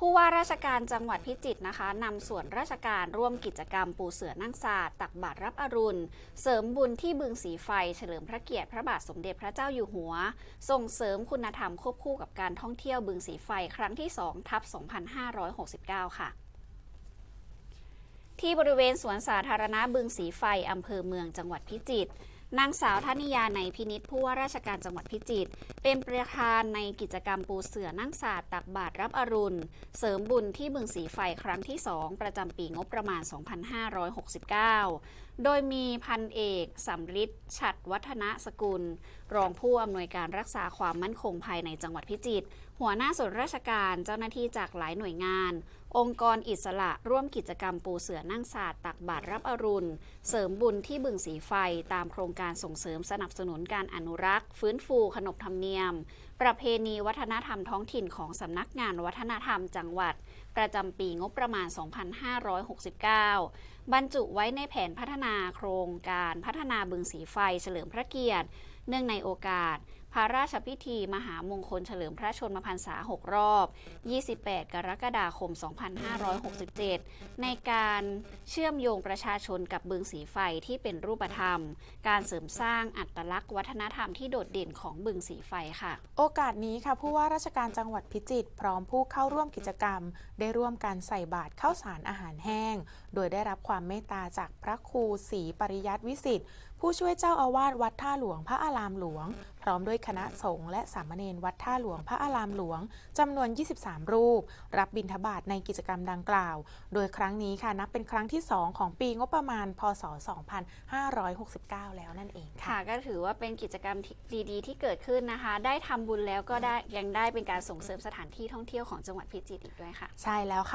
ผู้ว่าราชการจังหวัดพิจิตรนะคะนำส่วนราชการร่วมกิจกรรมปูเสือนั่งสาดตักบาตรรับอรุณ เสริมบุญที่บึงสีไฟ เฉลิมพระเกียรติพระบาทสมเด็จพระเจ้าอยู่หัว ส่งเสริมคุณธรรมควบคู่กับการท่องเที่ยวบึงสีไฟครั้งที่2ทับ2569 ค่ะที่บริเวณสวนสาธารณะบึงสีไฟ อำเภอเมืองจังหวัดพิจิตร นางสาวธนิยาในพินิษผู้ว่าราชการจังหวัดพิจิตรเป็นประธานในกิจกรรมปูเสือนั่งสาดตักบาตรรับอรุณ เสริมบุญที่บึงสีไฟครั้งที่ 2 ประจำปีงบประมาณ 2569 โดยมีพันเอกสำริดฉัดวัฒนสกุล รองผู้อำนวยการรักษาความมั่นคงภายในจังหวัดพิจิตรหัวหน้าส่วนราชการเจ้าหน้าที่จากหลายหน่วยงานองค์กรอิสระร่วมกิจกรรมปูเสือนั่งสาดตักบาตรรับอรุณ เสริมบุญที่บึงสีไฟ ตามโครงการส่งเสริมสนับสนุนการอนุรักษ์ ฟื้นฟูขนบธรรมเนียม ประเพณีวัฒนธรรมท้องถิ่นของสำนักงานวัฒนธรรมจังหวัด ประจำปีงบประมาณ 2569 บรรจุไว้ในแผนพัฒนาโครงการพัฒนาบึงสีไฟเฉลิมพระเกียรติ เนื่องในโอกาส ระราชพิธีมหามงคลเฉลิมพระชนมพรรษา 6 รอบ 28 กรกฎาคม 2567 ในการเชื่อมโยงประชาชนกับบึงสีไฟที่เป็นรูปธรรม การเสริมสร้างอัตลักษณ์วัฒนธรรมที่โดดเด่นของบึงสีไฟค่ะ โอกาสนี้ค่ะผู้ว่าราชการจังหวัดพิจิตรพร้อมผู้เข้าร่วมกิจกรรม ได้ร่วมกันใส่บาตรข้าวสารอาหารแห้ง โดยได้รับความเมตตาจากพระครูศรีปริยัติวิสิทธิ์ผู้ช่วยเจ้าอาวาสวัดท่าหลวงพระอารามหลวง พร้อมด้วยคณะสงฆ์และสามเณรวัดท่าหลวงพระอารามหลวงจำนวน 23 รูป รับบิณฑบาตในกิจกรรมดังกล่าว โดยครั้งนี้ค่ะนับเป็นครั้งที่ 2 ของปีงบประมาณ พศ 2569 แล้วนั่นเองค่ะค่ะก็ถือว่าเป็นกิจกรรมที่ดีๆ ที่เกิดขึ้นนะคะ ได้ทำบุญแล้วก็ได้ยังได้เป็นการส่งเสริมสถานที่ท่องเที่ยวของจังหวัดพิจิตรอีกด้วยค่ะ ใช่แล้วค่ะ